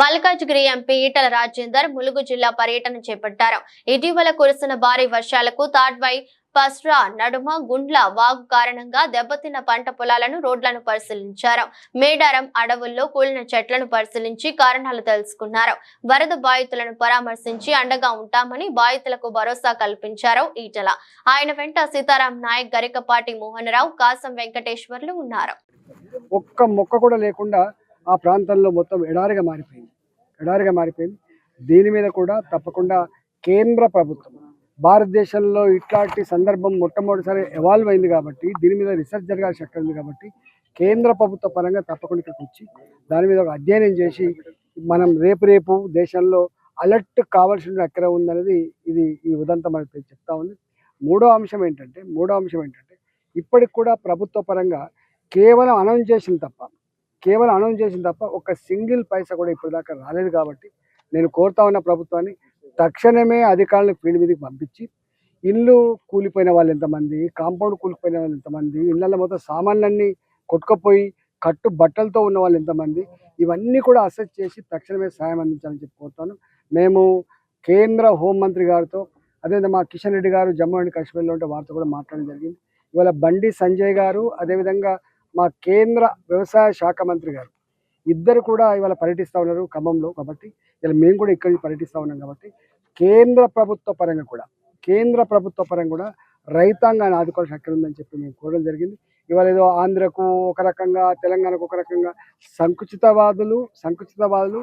Malkajgiri MP Etela Rajender Mulugu జిల్లా పర్యటన చేపట్టారు. ఇటీవల కురిసిన భారీ వర్షాలకు తాడ్వై పస్రా నడుమ గుండ్ల వాగు కారణంగా దెబ్బతిన్న పంట పొలాలను రోడ్లను పరిశీలించారు. మేడారం అడవుల్లో కూలిన చెట్లను పరిశీలించి కారణాలు తెలుసుకున్నారు. వరద బాధితులను పరామర్శించి అండగా ఉంటామని బాధితులకు భరోసా కల్పించారు ఈటల. ఆయన వెంట సీతారాం నాయక్ గరికపాటి మోహన్ రావు కాసం వెంకటేశ్వర్లు ఉన్నారు. ఒక్క మొక్క కూడా లేకుండా ఆ ప్రాంతంలో మొత్తం ఎడారిగా మారిపోయింది. ఎడారిగా మారిపోయింది. దీని మీద కూడా తప్పకుండా కేంద్ర ప్రభుత్వం భారతదేశంలో ఇట్లాంటి సందర్భం మొట్టమొదటిసారి ఎవాల్వ్ అయింది కాబట్టి దీని మీద రీసెర్చ్ జరగాల్సి అక్కడ ఉంది కాబట్టి కేంద్ర ప్రభుత్వ పరంగా తప్పకుండా ఇక్కడికి వచ్చి దాని మీద ఒక అధ్యయనం చేసి మనం రేపు రేపు దేశంలో అలర్ట్ కావాల్సిన ఎక్కడ ఉందనేది ఇది ఈ ఉదంతం మనకి చెప్తా ఉంది. మూడో అంశం ఏంటంటే మూడో అంశం ఏంటంటే ఇప్పటికి కూడా ప్రభుత్వ పరంగా కేవలం అనౌన్స్ చేసింది తప్ప కేవలం అనౌన్స్ చేసిన తప్ప ఒక సింగిల్ పైసా కూడా ఇప్పటిదాకా రాలేదు కాబట్టి నేను కోరుతా ఉన్న ప్రభుత్వాన్ని తక్షణమే అధికారులను ఫీల్డ్ మీదకి పంపించి ఇల్లు కూలిపోయిన వాళ్ళు ఎంతమంది కాంపౌండ్ కూలిపోయిన వాళ్ళు ఎంతమంది ఇళ్ళల్లో మొత్తం సామాన్లన్నీ కొట్టుకుపోయి కట్టు బట్టలతో ఉన్న వాళ్ళు ఎంతమంది ఇవన్నీ కూడా అసెస్ చేసి తక్షణమే సాయం అందించాలని చెప్పి కోరుతాను. మేము కేంద్ర హోంమంత్రి గారితో అదేవిధంగా మా కిషన్ రెడ్డి గారు జమ్మూ అండ్ కాశ్మీర్లో ఉంటే వారితో కూడా మాట్లాడడం జరిగింది. ఇవాళ బండి సంజయ్ గారు అదేవిధంగా మా కేంద్ర వ్యవసాయ శాఖ మంత్రి గారు. ఇద్దరు కూడా ఇవాళ పర్యటిస్తూ ఉన్నారు ఖమ్మంలో కాబట్టి ఇలా మేము కూడా ఇక్కడ పర్యటిస్తూ ఉన్నాం కాబట్టి కేంద్ర ప్రభుత్వ పరంగా కూడా కేంద్ర ప్రభుత్వ పరంగా కూడా రైతాంగాన్ని ఆదుకోవాల్సిన అక్కడ ఉందని చెప్పి మేము కోరడం జరిగింది. ఇవాళ ఏదో ఆంధ్రకు ఒక రకంగా తెలంగాణకు ఒక రకంగా సంకుచితవాదులు సంకుచితవాదులు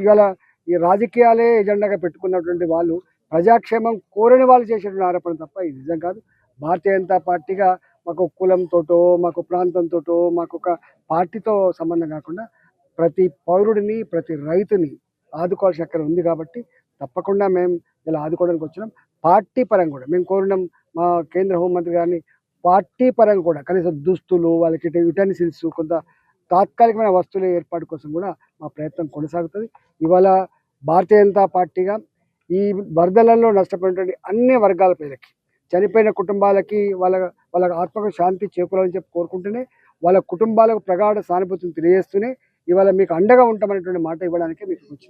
ఇవాళ ఈ రాజకీయాలే ఎజెండాగా పెట్టుకున్నటువంటి వాళ్ళు ప్రజాక్షేమం కోరని వాళ్ళు చేసేటువంటి ఆరోపణ తప్ప ఇది నిజం కాదు. భారతీయ జనతా పార్టీగా మాకు కులంతోటో మాకు ప్రాంతంతోటో మాకు ఒక పార్టీతో సంబంధం కాకుండా ప్రతి పౌరుడిని ప్రతి రైతుని ఆదుకోవాల్సిన అక్కడ ఉంది కాబట్టి తప్పకుండా మేము ఇలా ఆదుకోవడానికి వచ్చినాం. పార్టీ పరంగా కూడా మేము కోరినాం మా కేంద్ర హోంమంత్రి గారిని పార్టీ పరంగా కూడా కనీసం దుస్తులు వాళ్ళకి యుటెన్సిల్స్ కొంత తాత్కాలికమైన వస్తువుల ఏర్పాటు కోసం కూడా మా ప్రయత్నం కొనసాగుతుంది. ఇవాళ భారతీయ జనతా పార్టీగా ఈ వరదలలో నష్టపోయినటువంటి అన్ని వర్గాల ప్రజలకి చనిపోయిన కుటుంబాలకి వాళ్ళ వాళ్ళ ఆత్మకు శాంతి చేకూరాలని చెప్పి కోరుకుంటూనే వాళ్ళ కుటుంబాలకు ప్రగాఢ సానుభూతిని తెలియజేస్తూనే ఇవాళ మీకు అండగా ఉంటామనేటువంటి మాట ఇవ్వడానికి మీకు వచ్చింది